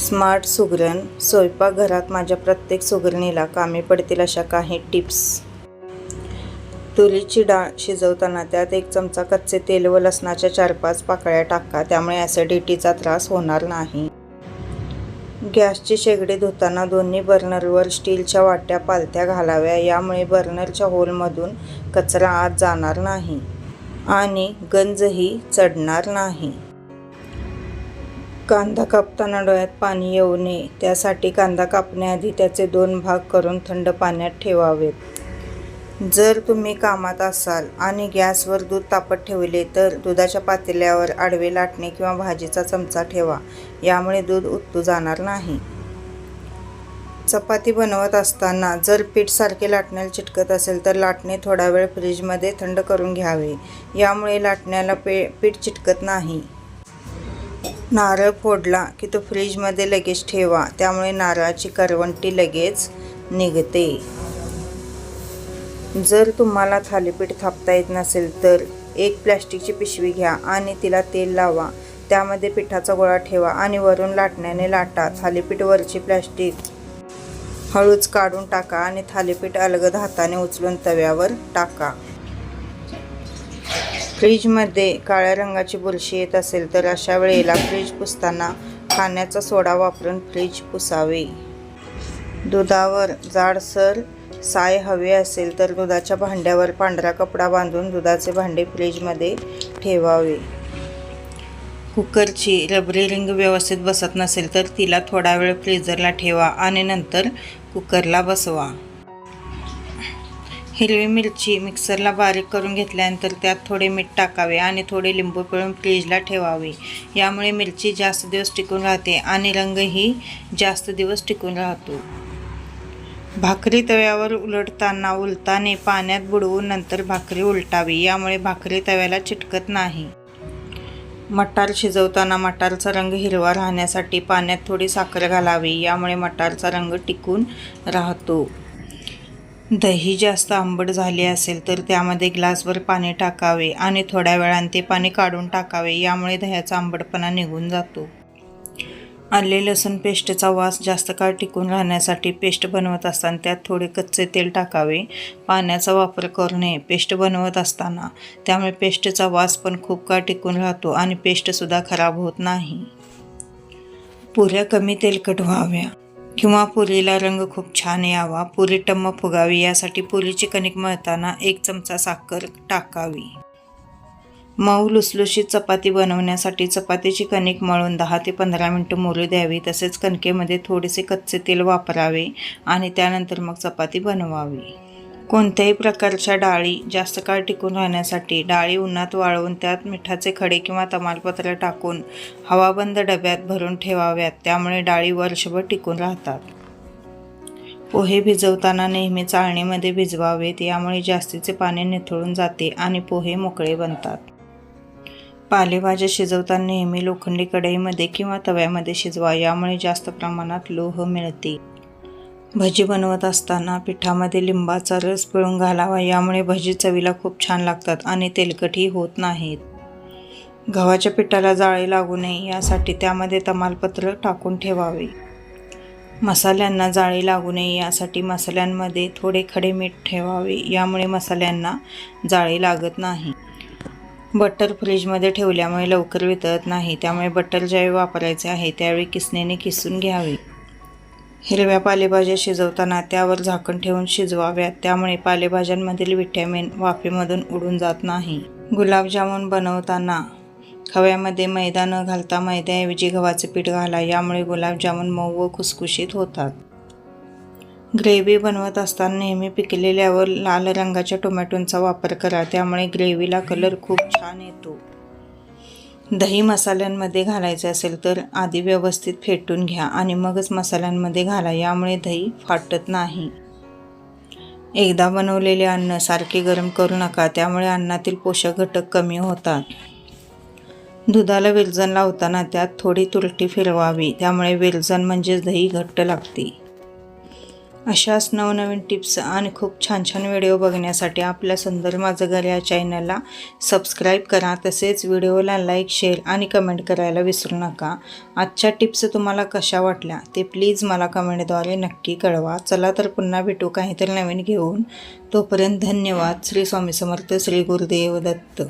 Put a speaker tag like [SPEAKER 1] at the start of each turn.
[SPEAKER 1] Smart सुगरण स्वयंपाकघरात माझ्या प्रत्येक सुगरणीला कामी पडतील अशा काही टिप्स. तुरीची डाळ शिजवताना त्यात एक चमचा कच्चे तेल व लसणाच्या चार पाच पाकळ्या टाका त्यामुळे ॲसिडिटीचा त्रास होणार नाही. गॅसची शेगडी धुताना दोन्ही बर्नरवर स्टीलच्या वाट्या पालथ्या घालाव्या यामुळे बर्नरच्या होलमधून कचरा आत जाणार नाही आणि गंजही चढणार नाही. कांदा कापताना डोळ्यात पाणी येऊ नये. त्यासाठी कांदा कापण्याआधी त्याचे दोन भाग करून थंड पाण्यात ठेवावेत. जर तुम्ही कामात असाल आणि गॅसवर दूध तापत ठेवले तर दुधाच्या पातेल्यावर आडवे लाटणे किंवा भाजीचा चमचा ठेवा. यामुळे दूध उत्तू जाणार नाही. चपाती बनवत असताना जर पीठसारखे लाटण्याला चिटकत असेल तर लाटणे थोडा वेळ फ्रीजमध्ये थंड करून घ्यावे. यामुळे लाटण्याला पे पीठ चिटकत नाही. नारळ फोडला की तो फ्रीजमध्ये लगेच ठेवा. त्यामुळे नारळाची करवंटी लगेच निघते. जर तुम्हाला थालीपीठ थापता येत नसेल तर एक प्लॅस्टिकची पिशवी घ्या आणि तिला तेल लावा. त्यामध्ये पिठाचा गोळा ठेवा आणि वरून लाटण्याने लाटा. थालीपीठ वरची प्लॅस्टिक हळूच काढून टाका आणि थालीपीठ अलगद हाताने उचलून तव्यावर टाका. फ्रीजमध्ये काळ्या रंगाची बुरशी येत असेल तर अशा वेळेला फ्रीज पुसताना खाण्याचा सोडा वापरून फ्रीज पुसावे. दुधावर जाडसर साय हवे असेल तर दुधाच्या भांड्यावर पांढरा कपडा बांधून दुधाचे भांडे फ्रीजमध्ये ठेवावे. कुकरची रबरी रिंग व्यवस्थित बसत नसेल तर तिला थोडा वेळ फ्रीजरला ठेवा आणि नंतर कुकरला बसवा. हिरवी मिरची मिक्सरला बारीक करून घेतल्यानंतर त्यात थोडे मीठ टाकावे आणि थोडे लिंबू पिळून फ्रीजला ठेवावे. यामुळे मिरची जास्त दिवस टिकून राहते आणि रंगही जास्त दिवस टिकून राहतो. भाकरी तव्यावर उलटताना उलताने पाण्यात बुडवून नंतर भाकरी उलटावी यामुळे भाकरी तव्याला चिटकत नाही. मटार शिजवताना मटारचा रंग हिरवा राहण्यासाठी पाण्यात थोडी साखर घालावी यामुळे मटारचा रंग टिकून राहतो. दही जास्त आंबट झाले असेल तर त्यामध्ये ग्लासभर पाणी टाकावे आणि थोड्या वेळाने ते पाणी काढून टाकावे यामुळे दह्याचा आंबटपणा निघून जातो. आले लसूण पेस्टचा वास जास्त काळ टिकून राहण्यासाठी पेस्ट बनवत असताना त्यात थोडे कच्चे तेल टाकावे. पाण्याचा वापर करू नये पेस्ट बनवत असताना. त्यामुळे पेस्टचा वास पण खूप काळ टिकून राहतो आणि पेस्टसुद्धा खराब होत नाही. पुऱ्या कमी तेलकट व्हाव्या. किंवा पुरीला रंग खूप छान यावा. पुरी टम्म फुगावी यासाठी पुरीची कणिक मळताना एक चमचा साखर टाकावी. मऊ लुसलुशीत चपाती बनवण्यासाठी चपातीची कणिक मळून दहा ते पंधरा मिनटं मुरू द्यावी. तसेच कणकेमध्ये थोडेसे कच्चे तेल वापरावे आणि त्यानंतर मग चपाती बनवावी. कोणत्याही प्रकारच्या डाळी जास्त काळ टिकून राहण्यासाठी डाळी उन्हात वाळवून त्यात मिठाचे खडे किंवा तमालपत्र टाकून हवाबंद डब्यात भरून ठेवाव्यात. त्यामुळे डाळी वर्षभर टिकून राहतात. पोहे भिजवताना नेहमी चाळणीमध्ये भिजवावेत यामुळे जास्तीचे पाणी निथळून जाते आणि पोहे मोकळे बनतात. पालेभाज्या शिजवताना नेहमी लोखंडी कढईमध्ये किंवा तव्यामध्ये शिजवा यामुळे जास्त प्रमाणात लोह मिळते. भजी बनवत असताना पिठामध्ये लिंबाचा रस पिळून घालावा. यामुळे भजी चवीला खूप छान लागतात आणि तेलकटही होत नाहीत. गव्हाच्या पिठाला जाळे लागू नये यासाठी त्यामध्ये तमालपत्र टाकून ठेवावे. मसाल्यांना जाळे लागू नये यासाठी मसाल्यांमध्ये थोडे खडे मीठ ठेवावे. यामुळे मसाल्यांना जाळे लागत नाही. बटर फ्रीजमध्ये ठेवल्यामुळे लवकर वितळत नाही. त्यामुळे बटर ज्यावेळी वापरायचे आहे त्यावेळी किसनेने किसून घ्यावे. हिरव्या पालेभाज्या शिजवताना त्यावर झाकण ठेवून शिजवाव्यात. त्यामुळे पालेभाज्यांमधील व्हिटॅमिन वाफेमधून उडून जात नाही. गुलाबजामुन बनवताना खव्यामध्ये मैदा न घालता मैद्याऐवजी गव्हाचे पीठ घाला यामुळे गुलाबजामुन मऊ व खुसखुशीत होतात. ग्रेव्ही बनवत असताना नेहमी पिकलेल्यावर लाल रंगाच्या टोमॅटोंचा वापर करा त्यामुळे ग्रेव्हीला कलर खूप छान येतो. दही मसाल्यांमध्ये घालायचे असेल तर आधी व्यवस्थित फेटून घ्या आणि मगच मसाल्यांमध्ये घाला यामुळे दही फाटत नाही. एकदा बनवलेले अन्न सारखे गरम करू नका त्यामुळे अन्नातील पोषक घटक कमी होतात. दुधाला विरजण लावताना त्यात थोडी तुरटी फिरवावी त्यामुळे विरजण म्हणजेच दही घट्ट लागते. अशाच नवनवीन टिप्स आणि खूप छान छान व्हिडिओ बघण्यासाठी आपल्या सुंदर माझं घर या चॅनलला सबस्क्राईब करा. तसेच व्हिडिओला लाईक शेअर आणि कमेंट करायला विसरू नका. आजच्या टिप्स तुम्हाला कशा वाटल्या ते प्लीज मला कमेंटद्वारे नक्की कळवा. चला तर पुन्हा भेटू काहीतरी नवीन घेऊन. तोपर्यंत धन्यवाद. श्री स्वामी समर्थ श्री गुरुदेव दत्त.